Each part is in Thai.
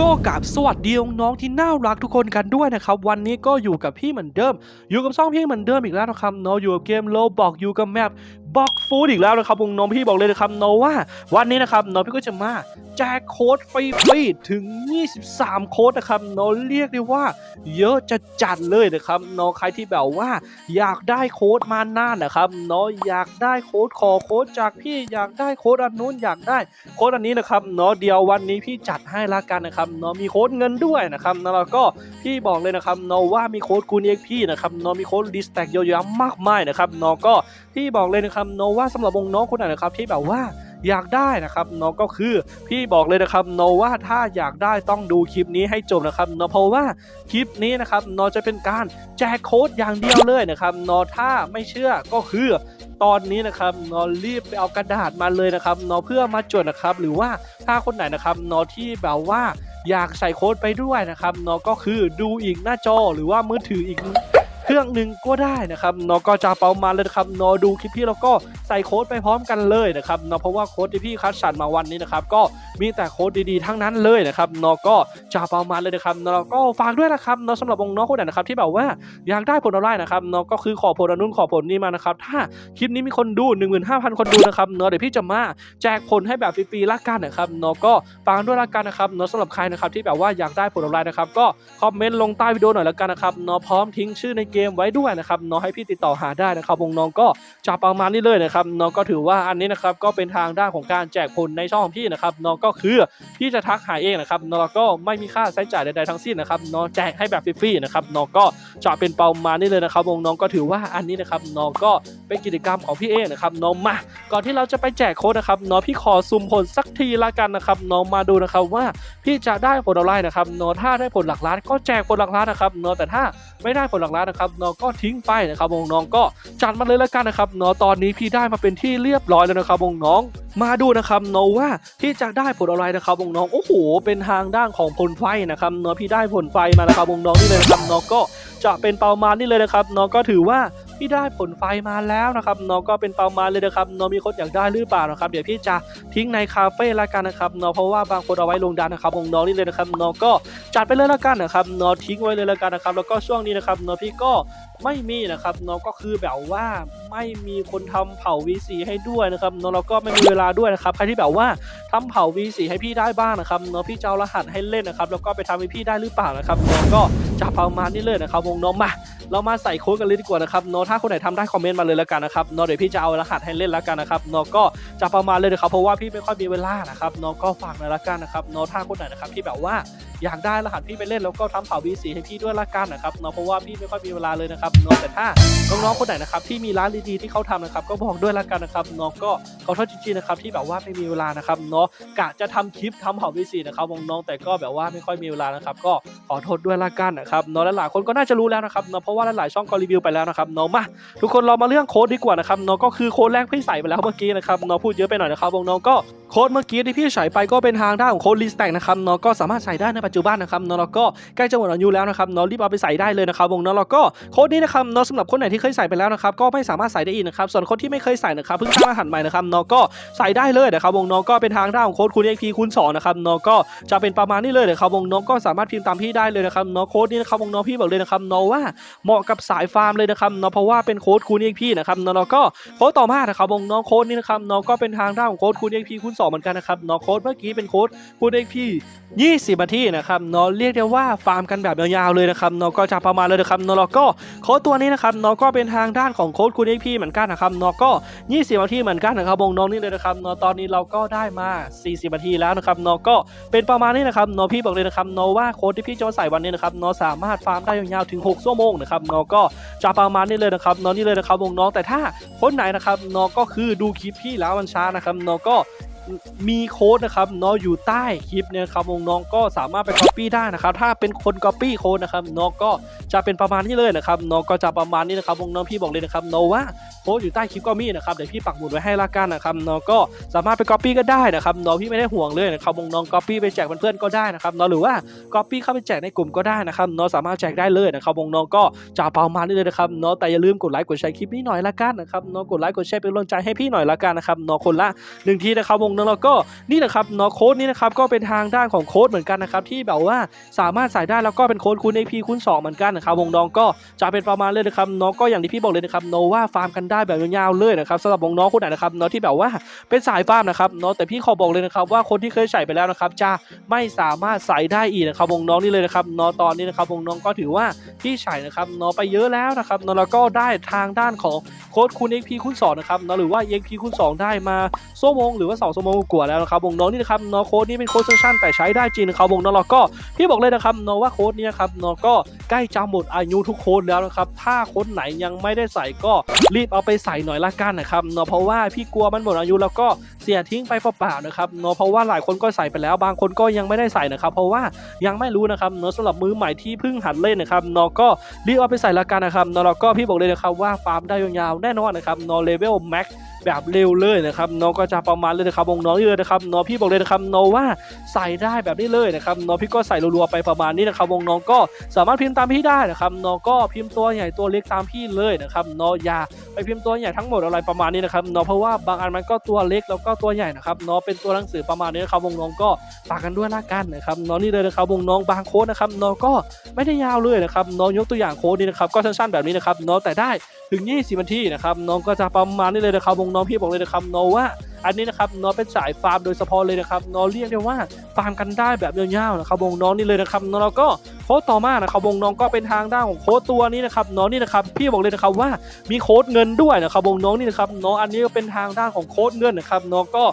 ก็กับสวัสดีน้องๆที่น่ารักทุกคนกันด้วยนะครับ วันนี้ก็อยู่กับพี่เหมือนเดิม อยู่กับช่องพี่เหมือนเดิมอีกแล้วนะครับเนาะอยู่กับเกมโลบอกอยู่กับแมป บ็อกฟูดอีกแล้วนะครับน้องพี่บอกเลยนะครับเนว่าวันนี้นะครับเนาะพี่ก็จะมาแจกโค้ดฟรีๆถึง 23 โค้ดนะครับเนาะเรียกได้ว่า เยอะจะจัดเลยนะครับเนาะใครที่แบบว่า อยากได้โค้ดมาหน้านะครับเนาะอยากได้โค้ดขอโค้ดจากพี่อยากได้โค้ดอันนู้นอยากได้โค้ดอันนี้นะครับเนาะเดียววันนี้พี่จัดให้ละกันนะครับเนาะมีโค้ดเงินด้วยนะครับนาะแล้วก็พี่บอกเลยนะครับเนาะว่ามีโค้ดคูณเอ็กพี่นะครับเนาะมีโค้ดดิสแต็กเยอะแยะมากมายนะครับเนาะก็พี่บอกเลยนะครับเนาะว่าสำหรับวงน้องคนไหนนะครับที่แบบว่าอยากได้นะครับเนาะก็คือพี่บอกเลยนะครับเนาะว่าถ้าอยากได้ต้องดูคลิปนี้ให้จบนะครับเนาะเพราะว่าคลิปนี้นะครับเนาะจะเป็นการแจกโค้ดอย่างเดียวเลยนะครับเนาะถ้าไม่เชื่อก็คือตอนนี้นะครับนอรีบไปเอากระดาษมาเลยนะครับนอเพื่อมาจดนะครับ หรือว่าถ้าคนไหนนะครับนอที่แบบว่าอยากใส่โค้ดไปด้วยนะครับนอก็คือดูอีกหน้าจอหรือว่ามือถืออีก เครื่องหนึ่งก็ได้นะครับนอก็จะเปามาเลยนะครับนอดูคลิปพี่แล้วก็ใส่โค้ดไปพร้อมกันเลยนะครับนอเพราะว่าโค้ดที่พี่คัดสรรมาวันนี้นะครับก็มีแต่โค้ดดีๆทั้งนั้นเลยนะครับนอก็จะเปามาเลยนะครับนอก็ฝากด้วยนะครับนอสำหรับวงน้อคนไหนนะครับที่แบบว่าอยากได้ผลออนไลน์นะครับนอก็คือขอผลอนนู้นขอผลนี้มานะครับถ้าคลิปนี้มีคนดู 15,000 คนดูนะครับเนาะเดี๋ยวพี่จะมาแจกผลให้แบบฟรีๆละกันนะครับเนาะก็ฟังด้วยละกันนะครับเนาะสำหรับใครนะครับที่แบบว่าอยากได้ผลออนไลน์นะครับก็คอมเมนต์ลงใต้วิดีโอหน่อยละกันนะครับนาะพร้อมทิ้งชื่อในเกมไว้ด้วยนะครับเนาะให้พี่ติดต่อหาได้นะครับวงน้องก็จะประมาณนี้เลยนะครับเนาะก็ถือว่าอันนี้นะครับก็เป็นทางด้านของการแจกผลในช่องของพี่นะครับเนาะก็คือพี่จะทักหาเองนะครับนาะแล้วก็ไม่มีค่าใช้จ่ายใดๆทั้งสิ้นนะครับเนาะแจกให้แบบฟรีๆนะครับเนาะก็จะเป็นประมาณนี้เลยนะครับวงน้องก็ถือว่าอันนี้นะครับเนาะก็เป็นกิจกรรมของพี่เองนะครับน้องมา ก่อนที่เราจะไปแจกโค้ดนะครับน้องพี่ขอซุ่มผลสักทีละกันนะครับน้องมาดูนะครับว่าพี่จะได้ผลอะไรนะครับน้องถ้าได้ผลหลักล้านก็แจกผลหลักล้านนะครับน้องแต่ถ้าไม่ได้ผลหลักล้านนะครับน้องก็ทิ้งไปนะครับวงน้องก็จัดมาเลยละกันนะครับน้องตอนนี้พี่ได้มาเป็นที่เรียบร้อยแล้วนะครับวงน้องมาดูนะครับน้องว่าพี่จะได้ผลอะไรนะครับวงน้องโอ้โหเป็นทางด้านของผลไฟนะครับน้องพี่ได้ผลไฟมานะครับวงน้องนี่เลยนะครับน้องก็จะเป็นประมาณนี้เลยนะครับน้องก็ถือว่า พี่ได้ผลไฟมาแล้วนะครับน้องก็เป็นประมาณเลยนะครับน้องมีคนอยากได้หรือเปล่านะครับเดี๋ยวพี่จะทิ้งในคาเฟ่ละกันนะครับน้องเพราะว่าบางคนเอาไว้ลงดันนะครับของน้องนี่เลยนะครับน้องก็จัดไปเลยละกันนะครับน้องทิ้งไว้เลยละกันนะครับแล้วก็ช่วงนี้นะครับน้องพี่ก็ไม่มีนะครับน้องก็คือแบบว่าไม่มีคนทำเผา V4 ให้ด้วยนะครับน้องเราก็ไม่มีเวลาด้วยนะครับใครที่แบบว่าทำเผา V4 ให้พี่ได้บ้างนะครับน้องพี่จะเอารหัสให้เล่นนะครับแล้วก็ไปทำให้พี่ได้หรือเปล่านะครับน้องก็จะประมาณนี้เลยนะครับวงน้องมาเรามาใส่โค้ดกันเลยดีกว่านะครับเนาะถ้าคนไหนทำได้คอมเมนต์มาเลยแล้วกันนะครับเนาะเดี๋ยวพี่จะเอารหัสให้เล่นแล้วกันนะครับเนาะก็จะประมาณเลยนะครับเพราะว่าพี่ไม่ค่อยมีเวลานะครับเนาะก็ฝากหน่อยละกันนะครับเนาะถ้าคนไหนนะครับที่แบบว่าอยากได้รหัสพี่ไปเล่นแล้วก็ทำเผา V4 ให้พี่ด้วยละกันนะครับเนาะเพราะว่าพี่ไม่ค่อยมีเวลาเลยนะครับเนาะแต่ถ้าน้องๆคนไหนนะครับที่มีร้านดีๆที่เขาทำนะครับก็บอกด้วยละกันนะครับเนาะก็ขอโทษจริงๆนะครับที่แบบว่าไม่มีเวลานะครับเนาะกะจะทำคลิปทำเผา V4 นะครับน้องๆแต่ก็แบบว่าไม่ค่อยมีเวลานะครับก็ขอโทษด้วยละกันนะครับเนาะและหลายคนก็น่าจะรู้แล้วนะครับเนาะเพราะว่าหลายๆช่องก็รีวิวไปแล้วนะครับเนาะมาทุกคนเรามาเรื่องโค้ดดีกว่านะครับเนาะก็คือโค้ดแรกพี่ใส่ไปแล้วเมื่อกี้นะครับเนาะพูดเยอะไปหน่อยนะครับน้องก็ ค้ดเมื่อกี้ที่พี่ใส่ไปก็เป็นทางด้านของโค้ดลิสแต็กนะครับเนาะก็สามารถใส่ได้ในปัจจุบันนะครับเนาะแล้วก็ใกล้จะหมดอายุแล้วนะครับเนาะรีบเอาไปใส่ได้เลยนะครับวงเนาะแล้วก็โค้ดนี้นะครับเนาะสำหรับคนไหนที่เคยใส่ไปแล้วนะครับก็ไม่สามารถใส่ได้อีกนะครับส่วนคนที่ไม่เคยใส่นะครับเพิ่งตั้งรหัสใหม่นะครับเนาะก็ใส่ได้เลยนะครับวงน้องก็เป็นทางด้านของโค้ดคูณ XP คูณ2นะครับเนาะก็จะเป็นประมาณนี้เลยนะครับวงน้องก็สามารถพิมพ์ตามพี่ได้เลยนะครับเนาะโค้ดนี้นะครับวงน้องพี่บอกเลยนะครับเนาะว่าเหมาะกับสายฟาร์มเลยนะครับเนาะเพราะว่าเป็นโค้ดคูณ XP นะครับเนาะแล้วก็โค้ดต่อมานะครับวงน้องโค้ดนี้นะครับเนาะก็เป็นทางด้านของโค้ดคูณ XP คูณ2เหมือนกันนะครับเนาะโค้ดเมื่อกี้เป็นโค้ดคูณ XP 20นาทีนะครับเนาะเรียกได้ว่าฟาร์มกันแบบยาวๆเลยนะครับเนาะก็จะประมาณเลยนะครับเนาะแล้วก็โค้ดตัวนี้นะครับเนาะก็เป็นทางด้านของโค้ดคูณ XP เหมือนกันนะครับเนาะก็ 20นาทีเหมือนกันนะครับวงน้องนี่เลยนะครับเนาะตอนนี้เราก็ได้มา 40นาทีแล้วนะครับเนาะก็เป็นประมาณนี้นะครับเนาะพี่บอกเลยนะครับเนาะว่าโค้ดที่พี่จะมาใส่วันนี้นะครับเนาะสามารถฟาร์มได้ยาวๆถึง6ชั่วโมงนะครับเนาะก็จะประมาณนี้เลยนะครับน้องนี่เลยนะครับวงน้องแต่ถ้าคนไหนนะครับนอก็คือดูคลิปพี่แล้วมันช้านะครับนอก็ มีโค้ดนะครับน้องอยู่ใต้คลิปนี่ยครับวงน้องก็สามารถไป copy ได้นะครับถ้าเป็นคน copy โค้ดนะครับน้องก็จะเป็นประมาณนี้เลยนะครับน้องก็จะประมาณนี้นะครับวงน้องพี่บอกเลยนะครับน้องว่าโค้ดอยู่ใต้คลิปก็มีนะครับเดี๋ยวพี่ปักหมุดไว้ให้ละกันนะครับน้องก็สามารถไป copy ก็ได้นะครับน้องพี่ไม่ได้ห่วงเลยนะครับวงน้อง copy ไปแจกเพื่อนๆก็ได้นะครับน้องหรือว่า copy เข้าไปแจกในกลุ่มก็ได้นะครับน้องสามารถแจกได้เลยนะครับวงน้องก็จะประมาณนี้เลยนะครับเนาะแต่อย่าลืมกดไลค์กดแชร์คลิปนี้หน่อยละกันนะครับเนาะกดไลค์กดแชร์เป็นกำลังใจให้พี่หน่อยละกันนะครับเนาะคนละหนึ่งทีนะครับวงน้องแล้วก็นี่นะครับเนาะโค้ดนี้นะครับก็เป็นทางด้านของโค้ดเหมือนกันนะครับที่แบบว่าสามารถใส่ได้แล้วก็เป็นโค้ดคูณ AP คูณ2เหมือนกันนะครับวงน้องก็จะเป็นประมาณเลยนะครับเนาะก็อย่างที่พี่บอกเลยนะครับเนว่าฟาร์มกันได้แบบยาวๆเลยนะครับสำหรับวงน้องคนไหนนะครับเนาะที่แบบว่าเป็นสายฟาร์มนะครับเนาะแต่พี่ขอบอกเลยนะครับว่าคนที่เคยใส่ไปแล้วนะครับจะไม่สามารถใส่ได้อีกนะครับวงน้องนี่เลยนะครับเนาะตอนนี้นะครับวงน้องก็ถือว่าพี่ใส่นะครับเนาะไปเยอะแล้วนะครับเนาะแล้วก็ได้ทางด้านของโค้ดคูณ XP คูณ2นะครับเนาะหรือว่า XP คูณ2ได้มาชั่วโมงหรือว่า2ชั่วโมงกว่าแล้วนะครับวงน้องนี่นะครับนาะโค้ดนี้เป็นโค้ดสั้นๆแต่ใช้ได้จริงนะครับวงน้องแล้วก็พี่บอกเลยนะครับนาะว่าโค้ดนี้นะครับนาะก็ใกล้จะหมดอายุทุกโค้ดแล้วนะครับถ้าโค้ดไหนยังไม่ได้ใส่ก็รีบเอาไปใส่หน่อยละกันนะครับนาะเพราะว่าพี่กลัวมันหมดอายุแล้วก็เสียทิ้งไปเปล่าๆนะครับเนาะเพราะว่าหลายคนก็ใส่ไปแล้วบางคนก็ยังไม่ได้ใส่นะครับ เพราะว่ายังไม่รู้นะครับเนาะสำหรับมือใหม่ที่เพิ่งหัดเล่นนะครับเนาะก็รีบเอาไปใส่ละกันนะครับเนาะแล้วก็พี่บอกเลยนะครับว่าฟาร์มได้ยาวๆแน่นอนนะครับเนาะเลเวลแม็ก แบบเร็วเลยนะครับเนาะก็จะประมาณเลยนะครับวงน้องนี่เลยนะครับเนาะพี่บอกเลยนะครับเนาะว่าใส่ได้แบบนี้เลยนะครับเนาะพี่ก็ใส่รัวๆไปประมาณนี้นะครับวงน้องก็สามารถพิมพ์ตามพี่ได้นะครับเนาะก็พิมพ์ตัวใหญ่ตัวเล็กตามพี่เลยนะครับเนาะอย่าไปพิมพ์ตัวใหญ่ทั้งหมดอะไรประมาณนี้นะครับเนาะเพราะว่าบางอันมันก็ตัวเล็กแล้วก็ตัวใหญ่นะครับเนาะเป็นตัวหนังสือประมาณนี้นะครับวงน้องก็ฝากกันด้วยละกันนะครับเนาะนี่เลยนะครับวงน้องบางโค้ดนะครับเนาะก็ไม่ได้ยาวเลยนะครับเนาะยกตัวอย่างโค้ดนี้นะครับก็สั้นๆแบบนี้นะครับเนาะแต่ได้ถึง 20นาทีนะครับน้องก็จะประมาณนี้เลยนะครับวงน้องพี่บอกเลยนะครับน้องว่า อันนี้นะครับน้องเป็นสายฟาร์มโดยเฉพาะเลยนะครับน้องเรียกได้ว่าฟาร์มกันได้แบบยาวๆนะครับวงน้องนี่เลยนะครับน้องแล้วก็โค้ดต่อมานะครับวงน้องก็เป็นทางด้านของโค้ดตัวนี้นะครับน้องนี่นะครับพี่บอกเลยนะครับว่ามีโค้ดเงินด้วยนะครับวงน้องนี่นะครับน้องอันนี้ก็เป็นทางด้านของโค้ดเงินนะครับน้องก็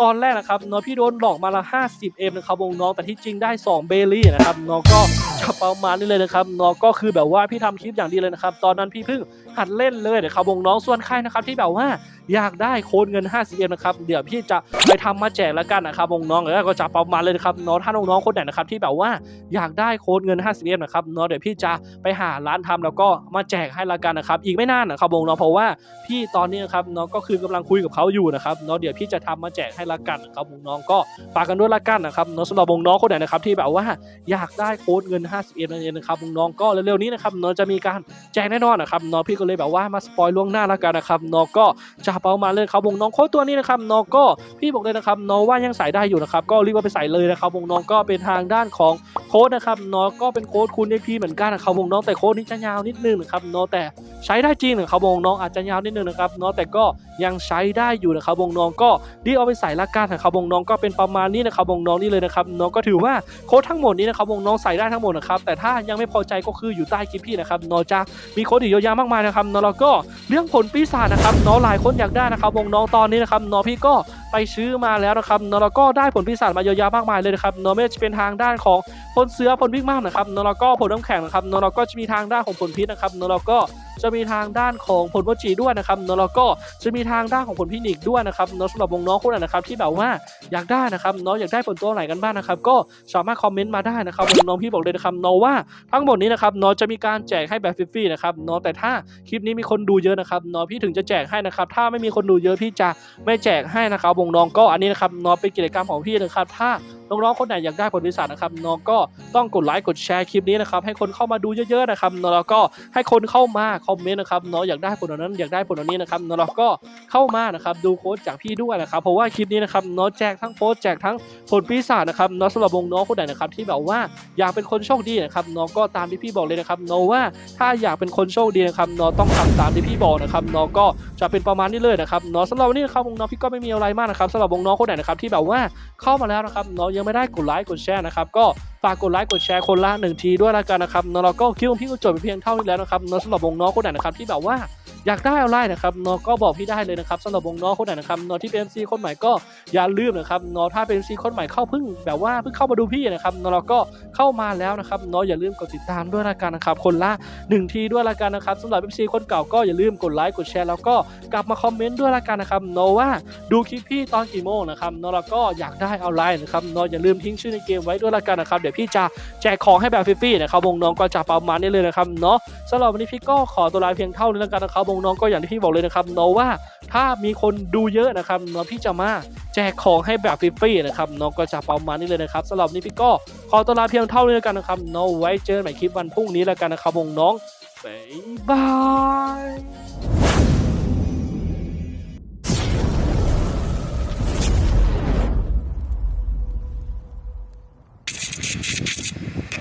ตอนแรกนะครับน้องพี่โดนหลอกมาละ 50M นะครับวงน้องแต่ที่จริงได้ 2 เบลลี่นะครับน้องก็จะประมาณนี้เลยนะครับน้องก็คือแบบว่าพี่ทำคลิปอย่างดีเลยนะครับตอนนั้นพี่เพิ่งหัดเล่นเลยนะครับวงน้องส่วนใครนะครับที่แบบว่าอยากได้โค้ดเงิน 50เยนนะครับเดี๋ยวพี่จะไปทำมาแจกแล้วกันนะครับวงน้องแล้ก็จะประมาณเลยนะครับน้องถ้าน้องๆคนไหนนะครับที่แบบว่าอยากได้โค้ดเงิน 50เยนนะครับน้องเดี๋ยวพี่จะไปหาร้านทำแล้วก็มาแจกให้ละกันนะครับอีกไม่นานนะครับวงน้องเพราะว่าพี่ตอนนี้นะครับน้องก็คือกำลังคุยกับเขาอยู่นะครับน้องเดี๋ยวพี่จะทำมาแจกให้ละกันนะครับวงน้องก็ฝากกันด้วยละกันนะครับน้องสำหรับวงน้องคนไหนนะครับที่แบบว่าอยากได้โค้ดเงิน 50เยนนั่นเองนะครับวงน้องก็เร็วๆนี้นะครับน้องจะมีการแจ้งแน่นอนนะครับน้องพี่ก็เลยแบบว่ามาสปอยล่วงหน้าล้วกันนะครับน้องก็จะเปามาเลยครับวงน้องโค้ดตัวนี้นะครับน้องก็พี่บอกเลยนะครับน้องว่ายังใส่ได้อยู่นะครับก็รีบเอาไปใส่เลยนะครับวงน้องก็เป็นทางด้านของ ค้ดนะครับน้องก็เป็นโค้ดคูณ AP เหมือนกันนะครับวงน้องแต่โค้ดนี้จะยาวนิดนึงนะครับน้องแต่ใช้ได้จริงนะครับวงน้องอาจจะยาวนิดนึงนะครับน้องแต่ก็ยังใช้ได้อยู่นะครับวงน้องก็รีเอาไปใส่ละกันนะครับวงน้องก็เป็นประมาณนี้นะครับวงน้องนี่เลยนะครับน้องก็ถือว่าโค้ดทั้งหมดนี้นะครับวงน้องใส่ได้ทั้งหมดนะครับแต่ถ้ายังไม่พอใจก็คืออยู่ใต้คลิปพี่นะครับน้องจะมีโค้ดอีกเยอะแยะมากมายนะครับเนาะแล้วก็เรื่องผลปีศาจนะครับเนาะหลายคนอยากได้นะครับวงน้องตอนนี้นะครับเนาะพี่ก็ไปซื้อมาแล้วนะครับเนาะแล้วก็ได้ผลปีศาจมาเยอะแยะมากมายเลยนะครับเนาะไม่ว่าจะเป็นทางด้านของผลเสือผลวิ่งมากนะครับนาะแล้วก็ผลน้ำแข็งนะครับนาะแล้วก็จะมีทางด้านของผลพิษนะครับนาะแล้วก็ จะมีทางด้านของผลโมจิด้วยนะครับเนาะแล้วก็จะมีทางด้านของผลพินิกด้วยนะครับเนาะสำหรับวงน้องคนไหนนะครับที่แบบว่าอยากได้นะครับเนาะอยากได้ผลตัวไหนกันบ้างนะครับก็สามารถคอมเมนต์มาได้นะครับวงน้องพี่บอกเลยนะครับเนาะว่าทั้งหมดนี้นะครับเนาะจะมีการแจกให้แบบฟรีๆนะครับเนาะแต่ถ้าคลิปนี้มีคนดูเยอะนะครับเนาะพี่ถึงจะแจกให้นะครับถ้าไม่มีคนดูเยอะพี่จะไม่แจกให้นะครับวงน้องก็อันนี้นะครับเนาะเป็นกิจกรรมของพี่นะครับถ้าน้องๆคนไหนอยากได้ผลวิสานะครับเนาะก็ต้องกดไลค์กดแชร์คลิปนี้นะครับให้คนเข้ามาดูเยอะๆนะครับแล้วก็ให้คนเข้ามาคอมเมนต์นะครับเนาะอยากได้ผลนนั้นอยากได้ผลนนี้นะครับเนาะแล้วก็เข้ามานะครับดูโค้ดจากพี่ด้วยนะครับเพราะว่าคลิปนี้นะครับเนาะแจกทั้งโค้ดแจกทั้งผลปีศาจนะครับเนาะสำหรับวงน้องคนไหนนะครับที่แบบว่าอยากเป็นคนโชคดีนะครับเนาะก็ตามที่พี่บอกเลยนะครับเนาะว่าถ้าอยากเป็นคนโชคดีนะครับเนาะต้องทำตามที่พี่บอกนะครับเนาะก็จะเป็นประมาณนี้เลยนะครับเนาะสำหรับวันนี้นะครับวงน้องพี่ก็ไม่มีอะไรมากนะครับสำหรับวงน้องคนไหนนะครับที่แบบว่าเข้ามาแล้วนะครับเนาะยังไม่ได้กดไลค์กดแชร์นะครับก็ ฝากกดไลค์กดแชร์คนละหนึ่งทีด้วยละกันนะครับเนาะแล้วก็คลิปของพี่ก็จบไปเพียงเท่านี้แล้วนะครับเนาะสำหรับวงน้องคนไหนนะครับที่แบบว่า อยากได้อะไรนะครับเนาะก็บอกพี่ได้เลยนะครับสำหรับวงน้องคนไหนนะครับเนาะที่เป็น MC คนใหม่ก็อย่าลืมนะครับเนาะถ้าเป็น MC คนใหม่เข้าเพิ่งแบบว่าเพิ่งเข้ามาดูพี่นะครับเนาะเราก็เข้ามาแล้วนะครับเนาะอย่าลืมกดติดตามด้วยละกันนะครับคนละหนึ่งทีด้วยละกันนะครับสำหรับ MC คนเก่าก็อย่าลืมกดไลค์กดแชร์แล้วก็กลับมาคอมเมนต์ด้วยละกันนะครับเนาะว่าดูคลิปพี่ตอนกี่โมงนะครับเนาะเราก็อยากได้อาไลน์นะครับเนาะอย่าลืมทิ้งชื่อในเกมไว้ด้วยละกันนะครับเดี๋ยวพี่จะแจกของให้แบบฟรีๆนะครับวงน้องก็จะประมาณนี้เลยนะครับเนาะสำหรับวันนี้พี่ก็ขอตัวลาเพียงเท่านี้แล้วกันนะครับวงน้องก็อย่างที่พี่บอกเลยนะครับเนาะว่าถ้ามีคนดูเยอะนะครับน้องพี่จะมาแจกของให้แบบฟรีๆนะครับน้องก็จะประมาณนี้เลยนะครับสำหรับนี้พี่ก็ขอตัวลาเพียงเท่านี้แล้วกันนะครับเนาะไว้เจอกันใหม่คลิปวันพรุ่งนี้แล้วกันนะครับวงน้องบ๊ายบาย